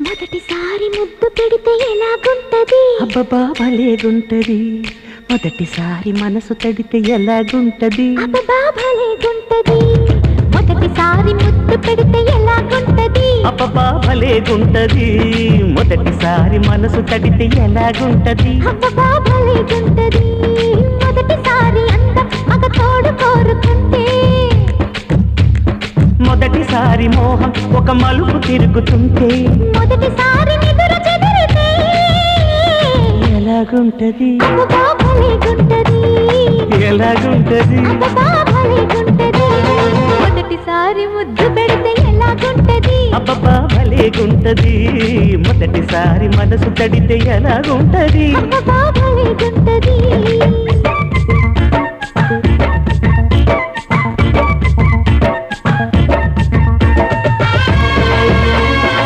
మొదటిసారి ముద్దు పెడితే ఎలాగుంటది? అబ్బబ్బా భలేగుంటది. మొదటిసారి మనసు తడితే ఎలాగుంటది? అబ్బా భలేగుంటది. మొదటిసారి ముద్దు పెడితే ఎలాగుంటది? అబ్బబ్బా భలేగుంటది. మొదటిసారి మనసు తడితే ఎలాగుంటది? అబ్బా భలేగుంటది. మొదటిసారి మోహం ఒక మలుపు తిరుగుతుంటే మొదటిసారి ఎలాగుంటది? ఎలాగుంటది? మొదటిసారి ముద్దు పెడితే ఎలాగుంటది? అబ్బబ్బా భలేగుంటది. మొదటిసారి మనసు తడితే ఎలాగుంటది? అబ్బా భలేగుంటది